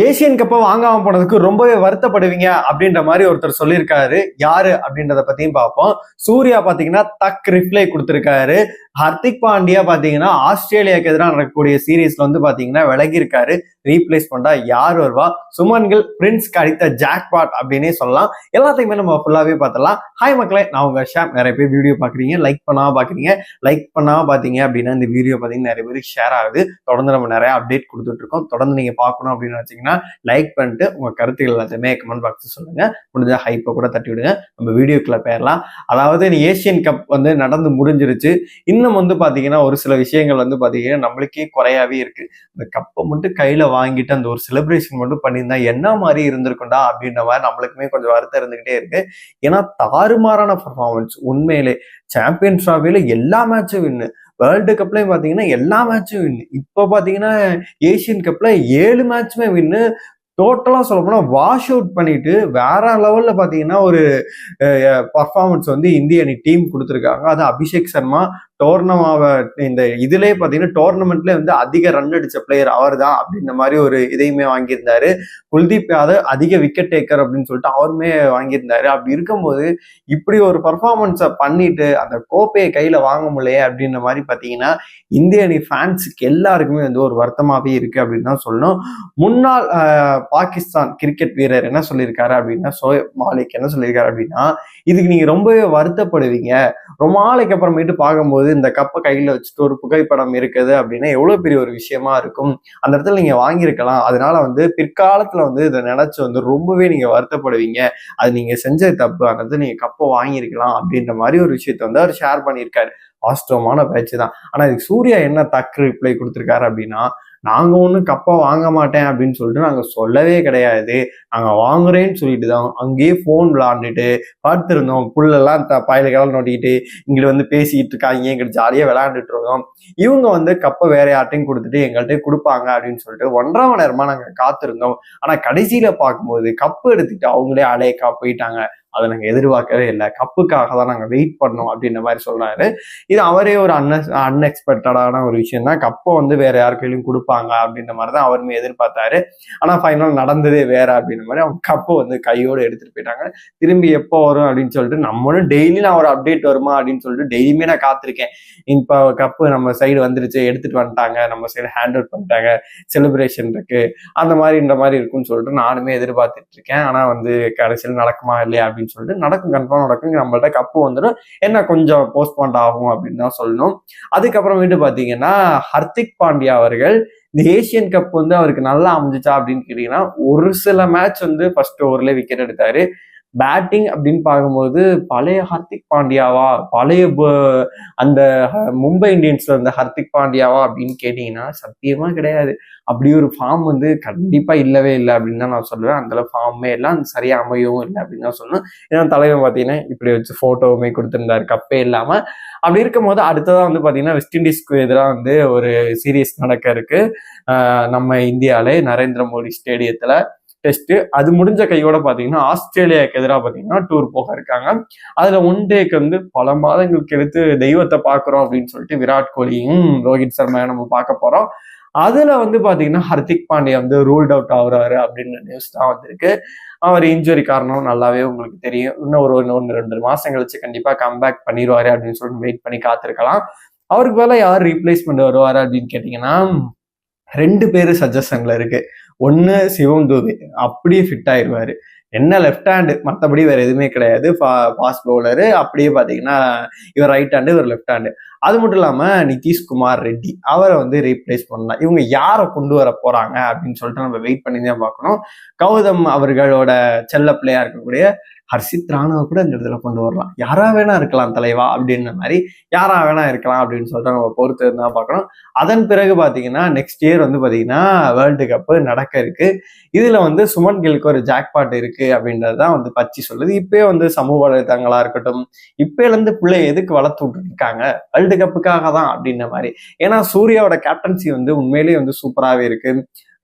Asian கப்பை வாங்காம போனதுக்கு ரொம்பவே வருத்தப்படுவீங்க அப்படின்ற மாதிரி ஒருத்தர் சொல்லியிருக்காரு. யாரு அப்படின்றத பத்தியும் பார்ப்போம். சூர்யா பாத்தீங்கன்னா தக் ரிப்ளை கொடுத்திருக்காரு. ஹர்திக் பாண்டியா பாத்தீங்கன்னா ஆஸ்திரேலியாவுக்கு எதிராக நடக்கக்கூடிய சீரீஸ்ல வந்து பாத்தீங்கன்னா விலகி இருக்காரு ரீப்ளேஸ் பண்ணா யார் வருவா? சுமன்கள் பிரின்ஸ்க்கு அடித்த ஜாக்பாட் அப்படின்னே சொல்லலாம். எல்லாத்தையுமே நம்ம ஃபுல்லாவே பார்த்தலாம் ஹாய் மக்களே நான் உங்க ஷேப் நிறைய பேர் வீடியோ பாக்குறீங்க லைக் பண்ணாம பாக்குறீங்க லைக் பண்ணாம பாத்தீங்க அப்படின்னா இந்த வீடியோ பாத்தீங்கன்னா நிறைய பேருக்கு ஷேர் ஆகுது. தொடர்ந்து நம்ம நிறைய அப்டேட் கொடுத்துட்டு இருக்கோம். தொடர்ந்து நீங்க பார்க்கணும் அப்படின்னு நினைச்சீங்கன்னா லைக் பண்ணிட்டு உங்க கருத்துக்கள் எல்லாத்தையுமே கமெண்ட் பாக்ஸ் சொல்லுங்க. முடிஞ்ச ஹைப்பை கூட தட்டி விடுங்க நம்ம வீடியோக்குள்ள போயிடலாம். அதாவது நீ ஏசியன் கப் வந்து நடந்து முடிஞ்சிருச்சு. இன்னும் இன்னும் வந்து பார்த்தீங்கன்னா ஒரு சில விஷயங்கள் வந்து பார்த்தீங்கன்னா நம்மளுக்கே குறையாவே இருக்கு. இந்த கப்பை மட்டும் கையில வாங்கிட்டு அந்த ஒரு செலிப்ரேஷன் மட்டும் பண்ணியிருந்தா என்ன மாதிரி இருந்திருக்கும்டா அப்படின்ற மாதிரி நம்மளுக்குமே கொஞ்சம் வருத்தம் இருந்துகிட்டே இருக்கு. ஏன்னா தாறுமாறான பர்ஃபார்மன்ஸ் உண்மையிலே சாம்பியன் ட்ராஃபில எல்லா மேட்சும் வின்னு வேர்ல்டு கப்லயும் பார்த்தீங்கன்னா எல்லா மேட்சும் வின்னு இப்போ பார்த்தீங்கன்னா ஏசியன் கப்ல ஏழு மேட்சுமே வின்னு டோட்டலாக சொல்ல போனால் வாஷ் அவுட் பண்ணிட்டு வேற லெவலில் பார்த்தீங்கன்னா ஒரு பர்ஃபார்மன்ஸ் வந்து இந்திய அணி டீம் கொடுத்துருக்காங்க. அது அபிஷேக் சர்மா டோர்னமாவை இந்த இதுலேயே பார்த்தீங்கன்னா டோர்னமெண்ட்ல வந்து அதிக ரன் அடிச்ச பிளேயர் அவர் தான் அப்படின்ற மாதிரி ஒரு இதையுமே வாங்கியிருந்தாரு. குல்தீப் யாதவ் அதிக விக்கெட் டேக்கர் அப்படின்னு சொல்லிட்டு அவருமே வாங்கியிருந்தாரு. அப்படி இருக்கும்போது இப்படி ஒரு பர்ஃபார்மன்ஸை பண்ணிட்டு அந்த கோப்பையை கையில வாங்க முடியலையே அப்படின்ற மாதிரி பார்த்தீங்கன்னா இந்திய அணி ஃபேன்ஸுக்கு எல்லாருக்குமே வந்து ஒரு வருத்தமாகவே இருக்கு அப்படின்னு தான் சொல்லணும். முன்னாள் பாகிஸ்தான் கிரிக்கெட் வீரர் என்ன சொல்லியிருக்காரு அப்படின்னா சோயப் மாலிக் என்ன சொல்லியிருக்காரு அப்படின்னா இதுக்கு நீங்க ரொம்பவே வருத்தப்படுவீங்க. ரொம்ப நாளைக்கு அப்புறமேட்டு பார்க்கும்போது இந்த கப்பை கையில் வச்சுட்டு ஒரு புகைப்படம் இருக்குது அப்படின்னா எவ்வளோ பெரிய ஒரு விஷயமா இருக்கும்? அந்த இடத்துல நீங்கள் வாங்கியிருக்கலாம். அதனால வந்து பிற்காலத்தில் வந்து இதை நினச்சி வந்து ரொம்பவே நீங்கள் வருத்தப்படுவீங்க. அது நீங்கள் செஞ்ச தப்பு அந்த இடத்துல கப்பை வாங்கியிருக்கலாம் அப்படின்ற மாதிரி ஒரு விஷயத்த வந்து அவர் ஷேர் பண்ணியிருக்காரு. வாஸ்தவமான பேச்சு தான் ஆனால் இதுக்கு சூர்யா என்ன தக்கு ரிப்ளை கொடுத்துருக்காரு அப்படின்னா நாங்கள் ஒன்றும் கப்பை வாங்க மாட்டேன் அப்படின்னு சொல்லிட்டு நாங்கள் சொல்லவே கிடையாது. நாங்கள் வாங்குறேன்னு சொல்லிட்டு தான் அங்கேயே ஃபோன் விளாண்டுட்டு படுத்திருந்தோம் புல்லெல்லாம் த பயலுக்கெல்லாம் நோட்டிக்கிட்டு இங்கிட்டு வந்து பேசிக்கிட்டு இருக்காங்க. எங்கிட்ட ஜாலியாக விளையாண்டுட்டு இருந்தோம். இவங்க வந்து கப்பை வேற யார்ட்டையும் கொடுத்துட்டு எங்கள்கிட்ட கொடுப்பாங்க அப்படின்னு சொல்லிட்டு ஒன்றரை மணி நேரமாக நாங்கள் காத்திருந்தோம். ஆனால் கடைசியில் பார்க்கும்போது கப்பு எடுத்துக்கிட்டு அவங்களே அலையக்கா போயிட்டாங்க. அதை நாங்கள் எதிர்பார்க்கவே இல்லை. கப்புக்காக தான் நாங்கள் வெயிட் பண்ணோம் அப்படின்ற மாதிரி சொல்கிறாரு இது அவரே ஒரு அன்ன அன்எக்ஸ்பெக்டடான ஒரு விஷயம் தான் கப்பை வந்து வேற யார் கையிலும் கொடுப்பாங்க அப்படின்ற மாதிரி தான் அவருமே எதிர்பார்த்தாரு. ஆனால் ஃபைனல் நடந்ததே வேற அப்படின்ற மாதிரி அவங்க கப்பை வந்து கையோடு எடுத்துகிட்டு போயிட்டாங்க. திரும்பி எப்போ வரும் அப்படின்னு சொல்லிட்டு நம்மளும் டெய்லி நான் ஒரு அப்டேட் வருமா அப்படின்னு சொல்லிட்டு டெய்லியுமே நான் காத்திருக்கேன். இப்போ கப்பு நம்ம சைடு வந்துருச்சு எடுத்துட்டு வந்துட்டாங்க. நம்ம சைடு ஹேண்டில் பண்ணிட்டாங்க. செலிப்ரேஷன் இருக்கு. அந்த மாதிரி இந்த மாதிரி இருக்கும்னு சொல்லிட்டு நானுமே எதிர்பார்த்துட்டு இருக்கேன். ஆனால் வந்து கடைசியில் நடக்குமா இல்லையா அப்படின்னு சொல்லிட்டு நடக்கும் கன்ஃபார்ம் நடக்கும். நம்மள்ட்ட கப்பு வந்துடும் என்ன கொஞ்சம் போஸ்ட்போன் ஆகும் அப்படின்னு தான் சொல்லணும். அதுக்கப்புறமேட்டு பார்த்தீங்கன்னா ஹர்திக் பாண்டியா அவர்கள் இந்த ஏசியன் கப் வந்து அவருக்கு நல்லா அமைஞ்சிச்சா அப்படின்னு கேட்டீங்கன்னா ஒரு சில மேட்ச் வந்து ஃபர்ஸ்ட் ஓவர்ல விக்கெட் எடுத்தாரு. பேட்டிங் அப்படின்னு பார்க்கும்போது பழைய ஹர்திக் பாண்டியாவா? பழைய அந்த மும்பை இந்தியன்ஸ்ல இருந்த ஹர்திக் பாண்டியாவா அப்படின்னு கேட்டீங்கன்னா சத்தியமா கிடையாது. அப்படி ஒரு ஃபார்ம் வந்து கண்டிப்பா இல்லவே இல்லை அப்படின்னு தான் நான் சொல்லுவேன். அந்த ஃபார்மே எல்லாம் சரியா அமையவும் இல்லை அப்படின்னு தான் சொல்லணும். ஏன்னா தலைவன் பார்த்தீங்கன்னா இப்படி வச்சு போட்டோவுமே கொடுத்துருந்தாரு. கப்பே இல்லாம. அப்படி இருக்கும் போது அடுத்ததான் வந்து பார்த்தீங்கன்னா வெஸ்ட் இண்டீஸ்க்கு எதிராக வந்து ஒரு சீரீஸ் நடக்க இருக்கு. நம்ம இந்தியாவிலே நரேந்திர மோடி ஸ்டேடியத்துல டெஸ்ட் அது முடிஞ்ச கையோட பாத்தீங்கன்னா ஆஸ்திரேலியாவுக்கு எதிராக பாத்தீங்கன்னா டூர் போக இருக்காங்க. அதுல ஒன் டேக்கு வந்து பல மாதங்களுக்கு எடுத்து தெய்வத்தை பாக்குறோம் அப்படின்னு சொல்லிட்டு விராட் கோலியும் ரோஹித் சர்மா நம்ம பார்க்க போறோம். அதுல வந்து பாத்தீங்கன்னா ஹர்திக் பாண்டியா வந்து ரூல்ட் அவுட் ஆகுறாரு அப்படின்ற நியூஸ் தான் வந்திருக்கு. அவர் இன்ஜுரி காரணம் நல்லாவே உங்களுக்கு தெரியும். இன்னும் ஒரு ஒன்று ரெண்டு மாசம் கழிச்சு கண்டிப்பா கம்பேக் பண்ணிடுவாரு அப்படின்னு சொல்லிட்டு வெயிட் பண்ணி காத்திருக்கலாம். அவருக்கு மேல யார் ரீப்ளேஸ்மெண்ட் வருவாரு அப்படின்னு கேட்டீங்கன்னா ரெண்டு பேரு சஜஷன்ல இருக்கு. ஒன்று சிவம் தூபே அப்படியே ஃபிட் ஆயிடுவார் என்ன லெஃப்ட் ஹேண்டு மற்றபடி வேறு எதுவுமே கிடையாது. ஃபாஸ்ட் பவுலரு அப்படியே பார்த்தீங்கன்னா இவர் ரைட் ஹேண்டு இவர் லெஃப்ட் ஹேண்டு அது மட்டும் இல்லாமல் நிதிஷ்குமார் ரெட்டி அவரை வந்து ரீப்ளேஸ் பண்ணலாம். இவங்க யாரை கொண்டு வர போகிறாங்க அப்படின்னு சொல்லிட்டு நம்ம வெயிட் பண்ணி தான் பார்க்கணும். கௌதம் அவர்களோட செல்ல பிள்ளையாக இருக்கக்கூடிய ஹர்ஷித் ராணாவை கூட இந்த இடத்துல கொண்டு வரலாம். யாரா வேணா இருக்கலாம் தலைவா அப்படின்ற மாதிரி யாரா வேணா இருக்கலாம் அப்படின்னு சொல்லிட்டு நம்ம பொறுத்து இருந்தா பார்க்கணும். அதன் பிறகு பார்த்தீங்கன்னா நெக்ஸ்ட் இயர் வந்து பார்த்தீங்கன்னா வேர்ல்டு கப் நடக்க இருக்கு. இதுல வந்து சுமன் கில்க்கு ஒரு ஜாக்பாட் இருக்கு அப்படின்றது தான் வந்து பச்சி சொல்லுது. இப்பயே வந்து சமூக வலைத்தளங்களா இருக்கட்டும் இப்பயிலிருந்து பிள்ளை எதுக்கு வளர்த்து விட்டுட்டு இருக்காங்க வேர்ல்டு கப்புக்காக தான் அப்படின்ற மாதிரி. ஏன்னா சூர்யாவோட கேப்டன்சி வந்து உண்மையிலேயே வந்து சூப்பராகவே இருக்கு.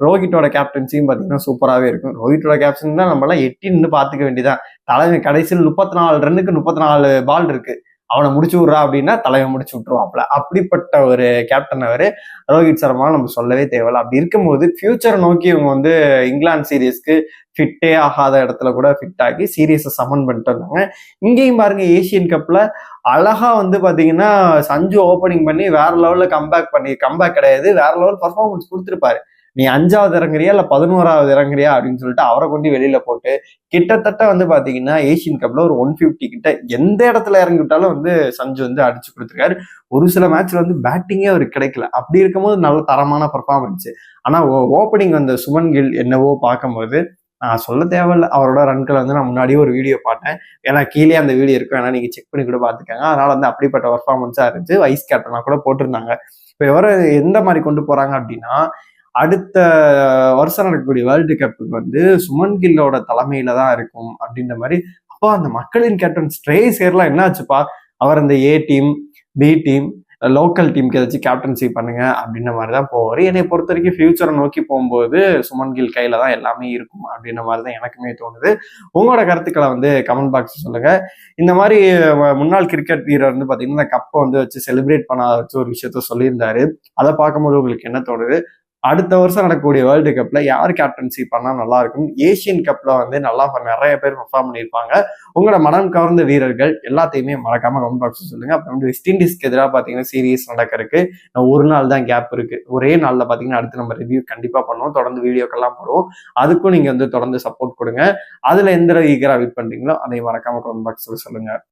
ரோஹிட்டோட கேப்டன்சியும் பார்த்தீங்கன்னா சூப்பராகவே இருக்கும். ரோஹிட்டோட கேப்டன் தான் நம்மளாம் எட்டி நின்று பார்த்துக்க வேண்டியதான் தலைமை கடைசியில் முப்பத்தி நாலு ரன்னுக்கு முப்பத்தி நாலு பால் இருக்கு. அவனை முடிச்சு விட்றா அப்படின்னா தலைவன் முடிச்சு விட்டுருவாப்ல அப்படிப்பட்ட ஒரு கேப்டன் அவர். ரோஹித் சர்மா நம்ம சொல்லவே தேவையில்ல. அப்படி இருக்கும்போது ஃபியூச்சரை நோக்கி இவங்க வந்து இங்கிலாந்து சீரீஸ்க்கு ஃபிட்டே ஆகாத இடத்துல கூட ஃபிட் ஆகி சீரியஸை சமன் பண்ணிட்டு வந்தாங்க. இங்கேயும் பாருங்க ஏசியன் கப்பில் அழகா வந்து பார்த்தீங்கன்னா சஞ்சு ஓப்பனிங் பண்ணி வேற லெவலில் கம்பேக் பண்ணி கம்பேக் கிடையாது. வேற லெவல் பர்ஃபார்மன்ஸ் கொடுத்துருப்பாரு. நீ அஞ்சாவது இறங்குறியா இல்லை பதினோராவது இறங்குறியா அப்படின்னு சொல்லிட்டு அவரை கொண்டு வெளியில போட்டு கிட்டத்தட்ட வந்து பாத்தீங்கன்னா ஏசியன் கப்ல ஒரு ஒன் ஃபிஃப்டி கிட்ட எந்த இடத்துல இறங்கி விட்டாலும் வந்து சஞ்சு வந்து அடிச்சு கொடுத்துருக்காரு. ஒரு சில மேட்ச்ல வந்து பேட்டிங்கே அவர் கிடைக்கல. அப்படி இருக்கும்போது நல்ல தரமான பர்ஃபார்மன்ஸ் ஆனா ஓப்பனிங் வந்த சுமன் கில் என்னவோ பார்க்கும்போது நான் சொல்ல தேவையில்ல. அவரோட ரன்களை வந்து நான் முன்னாடியே ஒரு வீடியோ பார்த்தேன். ஏன்னா கீழே அந்த வீடியோ இருக்கும். ஏன்னா நீங்கள் செக் பண்ணி கூட பார்த்துக்கங்க அதனால வந்து அப்படிப்பட்ட பர்ஃபார்மன்ஸாக இருந்துச்சு. வைஸ் கேப்டனா கூட போட்டிருந்தாங்க. இப்போ எவரை எந்த மாதிரி கொண்டு போகிறாங்க அப்படின்னா அடுத்த வருஷம் நடக்கக்கூடிய வேர்ல்டு கப்புக்கு வந்து சுமன் கில்லோட தலைமையில தான் இருக்கும் அப்படின்ற மாதிரி அப்பா அந்த மக்களின் கேப்டன் ஸ்ட்ரே சேர்லாம் என்னாச்சுப்பா அவர் அந்த A team B team local டீமுக்கு ஏதாச்சும் கேப்டன்சி பண்ணுங்க அப்படின்ற மாதிரி தான் போவார். என்னை பொறுத்த வரைக்கும் ஃபியூச்சரை நோக்கி போகும்போது சுமன் கில் கையில தான் எல்லாமே இருக்கும் அப்படின்ற மாதிரி தான் எனக்குமே தோணுது. உங்களோட கருத்துக்களை வந்து கமெண்ட் பாக்ஸ் சொல்லுங்க. இந்த மாதிரி முன்னாள் கிரிக்கெட் வீரர் வந்து பார்த்தீங்கன்னா இந்த கப்பை வந்து வச்சு செலிப்ரேட் பண்ண வச்சு ஒரு விஷயத்த சொல்லியிருந்தாரு. அதை பார்க்கும்போது உங்களுக்கு என்ன தோணுது? அடுத்த வருஷம் நடக்கக்கூடிய வேர்ல்டு கப்ல யார் கேப்டன்சி பண்ணா நல்லா இருக்கும் ஏசியன் கப்ல வந்து நல்லா நிறைய பேர் பர்ஃபார்ம் பண்ணியிருப்பாங்க. உங்களோட மனம் கவர்ந்த வீரர்கள் எல்லாத்தையுமே மறக்காம கமெண்ட் பாக்ஸ் சொல்லுங்க. அப்புறம் வந்து வெஸ்ட் இண்டீஸ்க்கு எதிராக பாத்தீங்கன்னா சீரியஸ் நடக்கிறதுக்கு ஒரு நாள் தான் கேப் இருக்கு. ஒரே நாள்ல பாத்தீங்கன்னா அடுத்து நம்ம ரிவ்யூ கண்டிப்பா பண்ணுவோம். தொடர்ந்து வீடியோக்கெல்லாம் போடுவோம். அதுக்கும் நீங்க வந்து தொடர்ந்து சப்போர்ட் கொடுங்க. அதுல எந்த ஈகரா வெயிட் பண்றீங்களோ அதை மறக்காம கமெண்ட் பாக்ஸ்ல சொல்லுங்க.